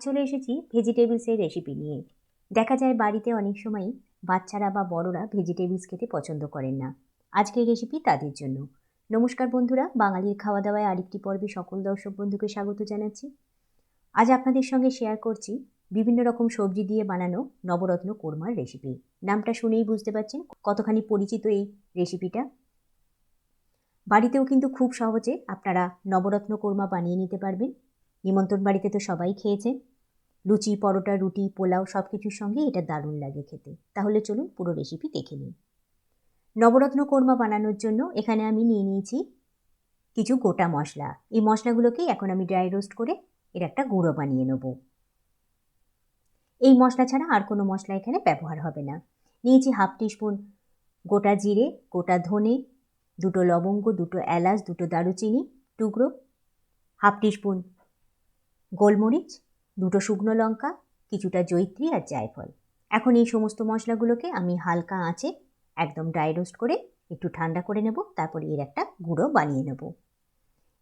চলে এসেছি ভেজিটেবলসের রেসিপি নিয়ে। দেখা যায় বাড়িতে অনেক সময় বাচ্চারা বা বড়রা ভেজিটেবলস খেতে পছন্দ করেন না। আজকের রেসিপি তাদের জন্য। নমস্কার বন্ধুরা, বাঙালির খাওয়া দাওয়ায় আরেকটি পর্বে সকল দর্শক বন্ধুকে স্বাগত জানাচ্ছি। আজ আপনাদের সঙ্গে শেয়ার করছি বিভিন্ন রকম সবজি দিয়ে বানানো নবরত্ন কোরমার রেসিপি নামটা শুনেই বুঝতে পারছেন কতখানি পরিচিত এই রেসিপিটা বাড়িতেও কিন্তু খুব সহজে আপনারা নবরত্ন কোরমা বানিয়ে নিতে পারবেন। নিমন্ত্রণ বাড়িতে তো সবাই খেয়েছেন। লুচি, পরোটা, রুটি, পোলাও সব কিছুর সঙ্গে এটা দারুণ লাগে খেতে। তাহলে চলুন পুরো রেসিপি দেখে নিন নবরত্ন কোরমা বানানোর জন্য এখানে আমি নিয়ে নিয়েছি কিছু গোটা মশলা। এই মশলাগুলোকেই এখন আমি ড্রাই রোস্ট করে এর একটা গুঁড়ো বানিয়ে নেব। এই মশলা ছাড়া আর কোনো মশলা এখানে ব্যবহার হবে না। নিয়েছি হাফ টিস্পুন গোটা জিরে, গোটা ধনে, দুটো লবঙ্গ, দুটো এলাচ, দুটো দারুচিনি টুকরো, হাফ টিস্পুন গোলমরিচ দুটো শুকনো লঙ্কা, কিছুটা জৈত্রী আর জায়ফল। এখন এই সমস্ত মশলাগুলোকে আমি হালকা আঁচে একদম ড্রাই রোস্ট করে একটু ঠান্ডা করে নেব, তারপরে এর একটা গুঁড়ো বানিয়ে নেব।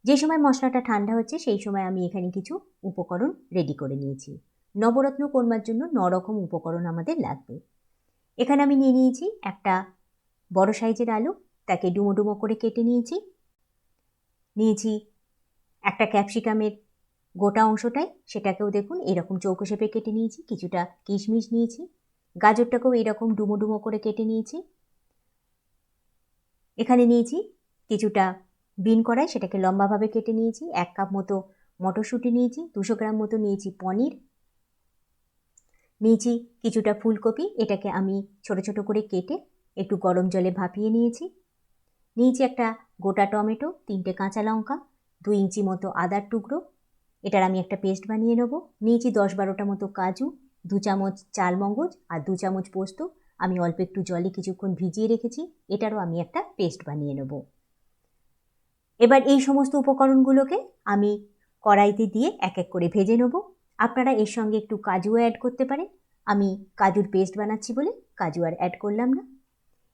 যে সময় মশলাটা ঠান্ডা হচ্ছে, সেই সময় আমি এখানে কিছু উপকরণ রেডি করে নিয়েছি। নবরত্ন কোরমার জন্য নরকম উপকরণ আমাদের লাগবে। এখানে আমি নিয়ে নিয়েছি একটা বড় সাইজের আলু, তাকে ডুমো ডুমো করে কেটে নিয়েছি। নিয়েছি একটা ক্যাপসিকামের গোটা অংশটাই সেটাকেও দেখুন, এরকম চৌকো শেপে কেটে নিয়েছি, কিছুটা কিশমিশ নিয়েছি, গাজরটাকেও এরকম ডুমো ডুমো করে কেটে নিয়েছি। এখানে নিয়েছি কিছুটা বিন কড়াই, সেটাকে লম্বাভাবে কেটে নিয়েছি, এক কাপ মতো মটরশুঁটি নিয়েছি, দুশো গ্রাম মতো নিয়েছি পনির, নিয়েছি কিছুটা ফুলকপি, এটাকে আমি ছোট ছোট করে কেটে একটু গরম জলে ভাপিয়ে নিয়েছি। নিয়েছি একটা গোটা টমেটো, তিনটে কাঁচা লঙ্কা দু ইঞ্চি মতো আদার টুকরো এটার আমি একটা পেস্ট বানিয়ে নেব। নিয়েছি দশ বারোটা মতো কাজু, দু চামচ চাল মগজ আর দু চামচ পোস্ত। আমি অল্প একটু জলে কিছুক্ষণ ভিজিয়ে রেখেছি, এটারও আমি একটা পেস্ট বানিয়ে নেব। এবার এই সমস্ত উপকরণগুলোকে আমি কড়াইতে দিয়ে এক এক করে ভেজে নেব। আপনারা এর সঙ্গে একটু কাজুও অ্যাড করতে পারেন। আমি কাজুর পেস্ট বানাচ্ছি বলে কাজু আর অ্যাড করলাম না।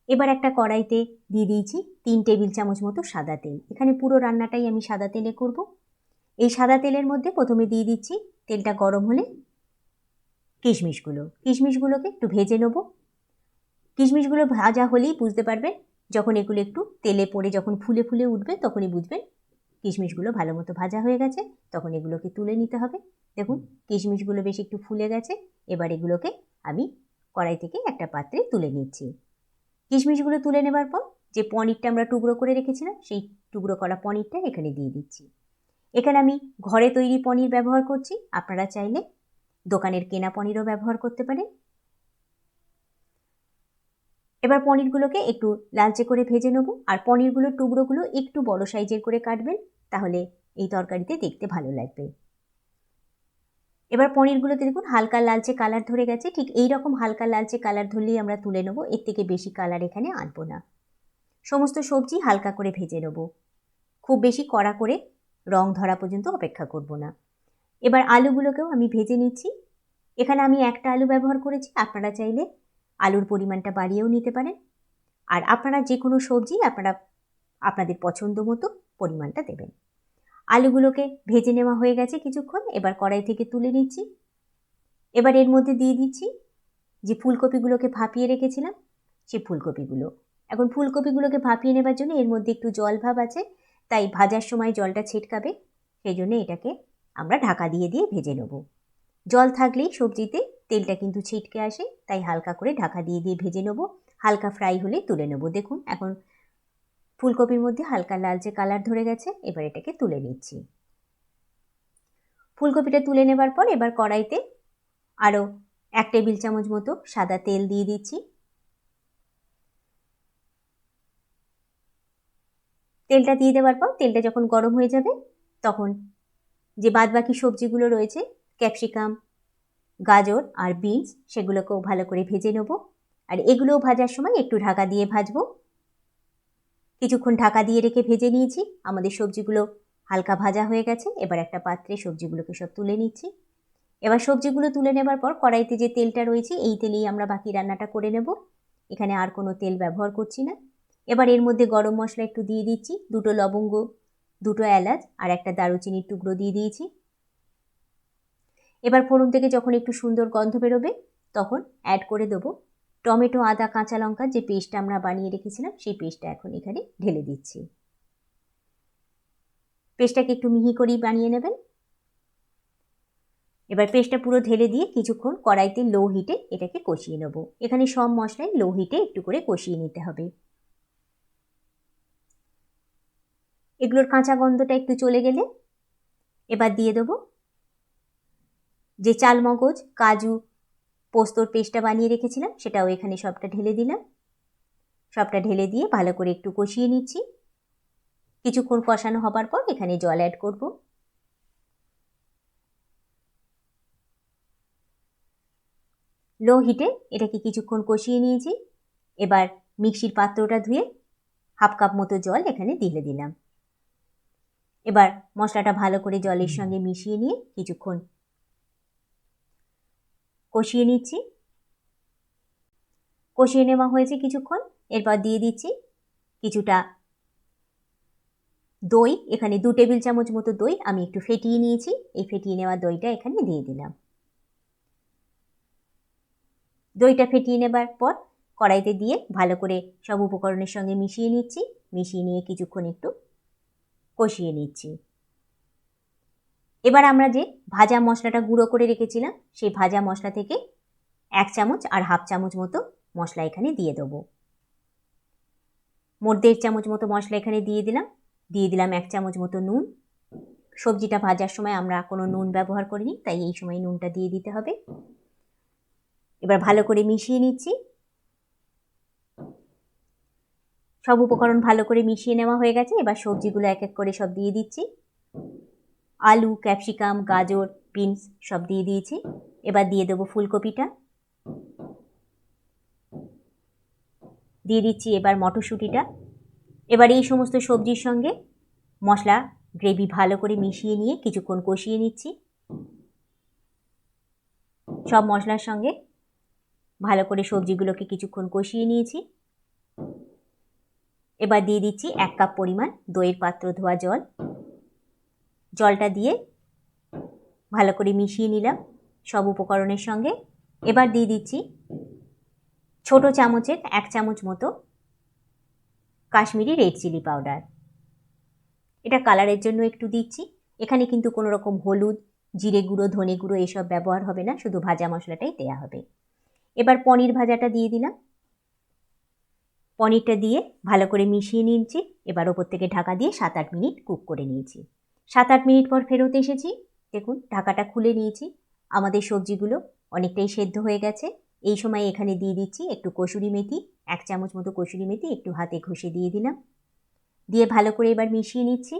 এবার একটা কড়াইতে দিয়ে দিয়েছি তিন টেবিল চামচ মতো সাদা তেল। এখানে পুরো রান্নাটাই আমি সাদা তেলে করব। এই সাদা তেলের মধ্যে প্রথমে দিয়ে দিচ্ছি তেলটা গরম হলে কিশমিশগুলো। কিশমিশগুলোকে একটু ভেজে নেব। কিশমিশগুলো ভাজা হলেই বুঝতে পারবেন, যখন এগুলো একটু তেলে পড়ে যখন ফুলে ফুলে উঠবে তখনই বুঝবেন কিশমিশগুলো ভালো মতো ভাজা হয়ে গেছে, তখন এগুলোকে তুলে নিতে হবে। দেখুন কিশমিশগুলো বেশ একটু ফুলে গেছে, এবার এগুলোকে আমি কড়াই থেকে একটা পাত্রে তুলে নিচ্ছি। কিশমিশগুলো তুলে নেবার পর যে পনিরটা আমরা টুকরো করে রেখেছিলাম, সেই টুকরো করা পনিরটা এখানে দিয়ে দিচ্ছি। এখানে আমি ঘরে তৈরি পনির ব্যবহার করছি। আপনারা চাইলে দোকানের কেনা পনিরও ব্যবহার করতে পারেন। এবার পনিরগুলোকে একটু লালচে করে ভেজে নেব। আর পনিরগুলোর টুকরোগুলো একটু বড় সাইজের করে কাটবেন, তাহলে এই তরকারিতে দেখতে ভালো লাগবে। এবার পনিরগুলোতে দেখুন হালকা লালচে কালার ধরে গেছে। ঠিক এই রকম হালকা লালচে কালার ধরলেই আমরা তুলে নেব। এর থেকে বেশি কালার এখানে আনব না। সমস্ত সবজি হালকা করে ভেজে নেব। খুব বেশি কড়া করে রং ধরা পর্যন্ত অপেক্ষা করব না। এবার আলুগুলোকেও আমি ভেজে নিচ্ছি। এখানে আমি একটা আলু ব্যবহার করেছি, আপনারা চাইলে আলুর পরিমাণটা বাড়িয়েও নিতে পারেন। আর আপনারা যে কোনো সবজি আপনারা, আপনাদের পছন্দ মতো পরিমাণটা দেবেন। আলুগুলোকে ভেজে নেওয়া হয়ে গেছে কিছুক্ষণ, এবার কড়াই থেকে তুলে নিচ্ছি। এবার এর মধ্যে দিয়ে দিচ্ছি যে ফুলকপিগুলোকে ভাপিয়ে রেখেছিলাম, সে ফুলকপিগুলো। এখন ফুলকপিগুলোকে ভাপিয়ে নেবার জন্য এর মধ্যে একটু জল ভাব আছে তাই ভাজার সময় জলটা ছিটকাবে সেই জন্য এটাকে আমরা ঢাকা দিয়ে দিয়ে ভেজে নেব। জল থাকলেই সবজিতে তেলটা কিন্তু ছিটকে আসে, তাই হালকা করে ঢাকা দিয়ে দিয়ে ভেজে নেব। হালকা ফ্রাই হলে তুলে নেব। দেখুন, এখন ফুলকপির মধ্যে হালকা লালচে কালার ধরে গেছে, এবার এটাকে তুলে নিচ্ছি। ফুলকপিটা তুলে নেবার পর এবার কড়াইতে আরও এক টেবিল চামচ মতো সাদা তেল দিয়ে দিচ্ছি। তেলটা দিয়ে দেওয়ার পর তেলটা যখন গরম হয়ে যাবে, তখন যে বাদবাকি সবজিগুলো রয়েছে, ক্যাপসিকাম, গাজর আর বিনস, সেগুলোকেও ভালো করে ভেজে নেব। আর এগুলোও ভাজার সময় একটু ঢাকা দিয়ে ভাজবো। কিছুক্ষণ ঢাকা দিয়ে রেখে ভেজে নিয়েছি। আমাদের সবজিগুলো হালকা ভাজা হয়ে গেছে। এবার একটা পাত্রে সবজিগুলোকে সব তুলে নিচ্ছি। এবার সবজিগুলো তুলে নেবার পর কড়াইতে যে তেলটা রয়েছে, এই তেলেই আমরা বাকি রান্নাটা করে নেব। এখানে আর কোনো তেল ব্যবহার করছি না। এবার এর মধ্যে গরম মশলা একটু দিয়ে দিচ্ছি, দুটো লবঙ্গ, দুটো এলাচ আর একটা দারুচিনির টুকরো দিয়ে দিয়েছি। এবার ফোড়ন থেকে যখন একটু সুন্দর গন্ধ বেরোবে, তখন অ্যাড করে দেবো টমেটো, আদা, কাঁচা লঙ্কা, যে পেস্টটা আমরা বানিয়ে রেখেছিলাম, সেই পেস্টটা এখন এখানে ঢেলে দিচ্ছি। পেস্টটাকে একটু মিহি করেই বানিয়ে নেবেন। এবার পেস্টটা পুরো ঢেলে দিয়ে কিছুক্ষণ কড়াইতে লো হিটে এটাকে কষিয়ে নেব। এখানে সব মশলাই লো হিটে একটু করে কষিয়ে নিতে হবে। এগুলোর কাঁচা গন্ধটা একটু চলে গেলে এবার দিয়ে দেবো যে চালমগজ কাজু, পোস্তর পেস্টটা বানিয়ে রেখেছিলাম, সেটাও এখানে সবটা ঢেলে দিলাম। সবটা ঢেলে দিয়ে ভালো করে একটু কষিয়ে নিচ্ছি। কিছুক্ষণ কষানো হবার পর এখানে জল অ্যাড করব। লো হিটে এটাকে কিছুক্ষণ কষিয়ে নিয়েছি। এবার মিক্সির পাত্রটা ধুয়ে হাফ কাপ মতো জল এখানে দিয়ে দিলাম। এবার মশলাটা ভালো করে জলের সঙ্গে মিশিয়ে নিয়ে কিছুক্ষণ কষিয়ে নিচ্ছি। কষিয়ে নেওয়া হয়েছে কিছুক্ষণ এরপর দিয়ে দিচ্ছি কিছুটা দই। এখানে দু টেবিল চামচ মতো দই আমি একটু ফেটিয়ে নিয়েছি। এই ফেটিয়ে নেওয়া দইটা এখানে দিয়ে দিলাম। দইটা ফেটিয়ে নেবার পর কড়াইতে দিয়ে ভালো করে সব উপকরণের সঙ্গে মিশিয়ে নিচ্ছি। মিশিয়ে নিয়ে কিছুক্ষণ একটু কষিয়ে নিচ্ছি। এবার আমরা যে ভাজা মশলাটা গুঁড়ো করে রেখেছিলাম, সেই ভাজা মশলা থেকে এক চামচ আর হাফ চামচ মতো মশলা এখানে দিয়ে দেবো। মোট দেড় চামচ মতো মশলা এখানে দিয়ে দিলাম। দিয়ে দিলাম এক চামচ মতো নুন। সবজিটা ভাজার সময় আমরা কোনো নুন ব্যবহার করিনি, তাই এই সময় নুনটা দিয়ে দিতে হবে। এবার ভালো করে মিশিয়ে নিচ্ছি। সব উপকরণ ভালো করে মিশিয়ে নেওয়া হয়ে গেছে। এবার সবজিগুলো এক এক করে সব দিয়ে দিচ্ছি। আলু, ক্যাপসিকাম, গাজর, বিনস সব দিয়ে দিয়েছি। এবার দিয়ে দেবো ফুলকপিটা। দিয়ে দিচ্ছি এবার মটরশুঁটিটা। এবার এই সমস্ত সবজির সঙ্গে মশলা, গ্রেভি ভালো করে মিশিয়ে নিয়ে কিছুক্ষণ কষিয়ে নিচ্ছি। সব মশলার সঙ্গে ভালো করে সবজিগুলোকে কিছুক্ষণ কষিয়ে নিয়েছি। এবার দিয়ে দিচ্ছি এক কাপ পরিমাণ দইয়ের পাত্র, ধোয়া জল। জলটা দিয়ে ভালো করে মিশিয়ে নিলাম সব উপকরণের সঙ্গে। এবার দিয়ে দিচ্ছি ছোট চামচের এক চামচ মতো কাশ্মীরি রেড চিলি পাউডার এটা কালারের জন্য একটু দিচ্ছি। এখানে কিন্তু কোনো রকম হলুদ, জিরে গুঁড়ো, ধনে গুঁড়ো এসব ব্যবহার হবে না, শুধু ভাজা মশলাটাই দেয়া হবে। এবার পনির ভাজাটা দিয়ে দিলাম। পনিরটা দিয়ে ভালো করে মিশিয়ে নিয়েছি। এবার ওপর থেকে ঢাকা দিয়ে সাত আট মিনিট কুক করে নিয়েছি। সাত আট মিনিট পর ফেরত এসেছি। দেখুন, ঢাকাটা খুলে নিয়েছি। আমাদের সবজিগুলো অনেকটাই সেদ্ধ হয়ে গেছে। এই সময় এখানে দিয়ে দিচ্ছি একটু কসুরি মেথি, এক চামচ মতো কসুরি মেথি একটু হাতে ঘষে দিয়ে দিলাম। দিয়ে ভালো করে এবার মিশিয়ে নিচ্ছি।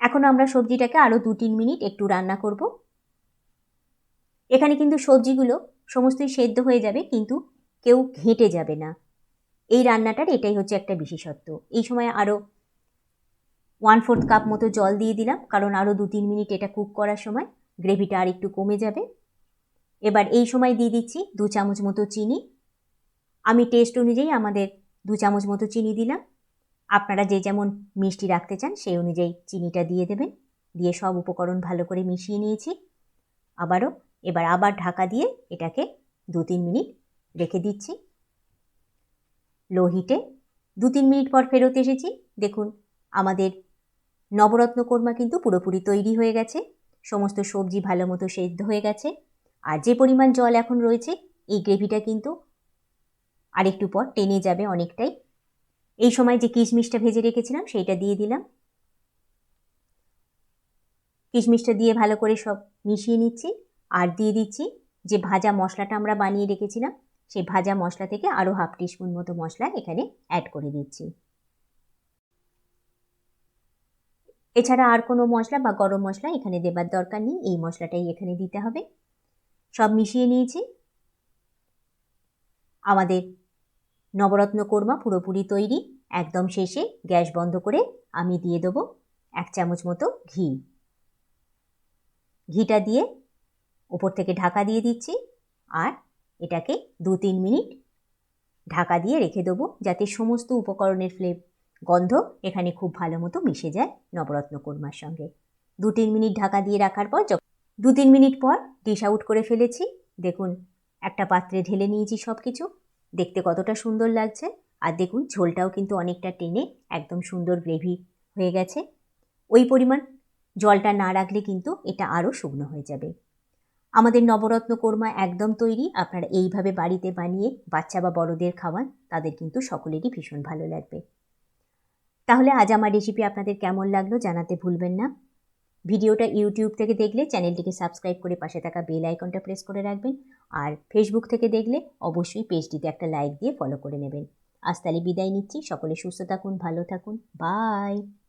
এখন আমরা সবজিটাকে আরও দু তিন মিনিট একটু রান্না করব। এখানে কিন্তু সবজিগুলো সমস্তই সেদ্ধ হয়ে যাবে, কিন্তু কেউ ঘেঁটে যাবে না। এই রান্নাটার এটাই হচ্ছে একটা বিশেষত্ব। এই সময় আরও ওয়ান ফোর্থ কাপ মতো জল দিয়ে দিলাম, কারণ আরও দু তিন মিনিট এটা কুক করার সময় গ্রেভিটা আর একটু কমে যাবে। এবার এই সময় দিয়ে দিচ্ছি দু চামচ মতো চিনি। আমি টেস্ট অনুযায়ী আমাদের দু চামচ মতো চিনি দিলাম। আপনারা যে যেমন মিষ্টি রাখতে চান, সেই অনুযায়ী চিনিটা দিয়ে দেবেন। দিয়ে সব উপকরণ ভালো করে মিশিয়ে নিয়েছি। আবারও, এবার আবার ঢাকা দিয়ে এটাকে দু তিন মিনিট রেখে দিচ্ছি। লো হিটে দু তিন মিনিট পর ফেরত এসেছি। দেখুন, আমাদের নবরত্ন কোরমা কিন্তু পুরোপুরি তৈরি হয়ে গেছে। সমস্ত সবজি ভালো মতো সেদ্ধ হয়ে গেছে। আর যে পরিমাণ জল এখন রয়েছে, এই গ্রেভিটা কিন্তু আরেকটু পর টেনে যাবে অনেকটাই। এই সময় যে কিশমিশটা ভেজে রেখেছিলাম, সেইটা দিয়ে দিলাম। কিশমিশটা দিয়ে ভালো করে সব মিশিয়ে নিচ্ছি। আর দিয়ে দিচ্ছি যে ভাজা মশলাটা আমরা বানিয়ে রেখেছিলাম সেই ভাজা মশলা থেকে আরও হাফ টিস্পুন মতো মশলা এখানে অ্যাড করে দিচ্ছি। এছাড়া আর কোনো মশলা বা গরম মশলা এখানে দেবার দরকার নেই, এই মশলাটাই এখানে দিতে হবে। সব মিশিয়ে নিয়েছি। আমাদের নবরত্ন কোরমা পুরোপুরি তৈরি, একদম শেষে গ্যাস বন্ধ করে আমি দিয়ে দেবো এক চামচ মতো ঘি। ঘিটা দিয়ে ওপর থেকে ঢাকা দিয়ে দিচ্ছি আর এটাকে দু তিন মিনিট ঢাকা দিয়ে রেখে দেবো যাতে সমস্ত উপকরণের ফ্লেভ, গন্ধ এখানে খুব ভালো মতো মিশে যায় নবরত্ন কোরমার সঙ্গে। দু তিন মিনিট ঢাকা দিয়ে রাখার পর দু তিন মিনিট পর ডিশ আউট করে ফেলেছি, দেখুন একটা পাত্রে ঢেলে নিয়েছি সব কিছু দেখতে কতটা সুন্দর লাগছে। আর দেখুন ঝোলটাও কিন্তু অনেকটা টেনে একদম সুন্দর গ্রেভি হয়ে গেছে। ওই পরিমাণ জলটা না রাখলে কিন্তু এটা আরও শুকনো হয়ে যাবে। আমাদের নবরত্ন কোরমা একদম তৈরি। আপনারা এইভাবে বাড়িতে বানিয়ে বাচ্চা বা বড়দের খাওয়ান, তাদের কিন্তু সকলেরই ভীষণ ভালো লাগবে। তাহলে আজ আমার রেসিপি আপনাদের কেমন লাগল জানাতে ভুলবেন না। ভিডিওটা ইউটিউব থেকে দেখলে চ্যানেলটিকে সাবস্ক্রাইব করে পাশে থাকা বেল আইকনটা প্রেস করে রাখবেন। আর ফেসবুক থেকে দেখলে অবশ্যই পেজটিতে একটা লাইক দিয়ে ফলো করে নেবেন। আজ তাহলে বিদায় নিচ্ছি। সকলে সুস্থ থাকুন, ভালো থাকুন। বাই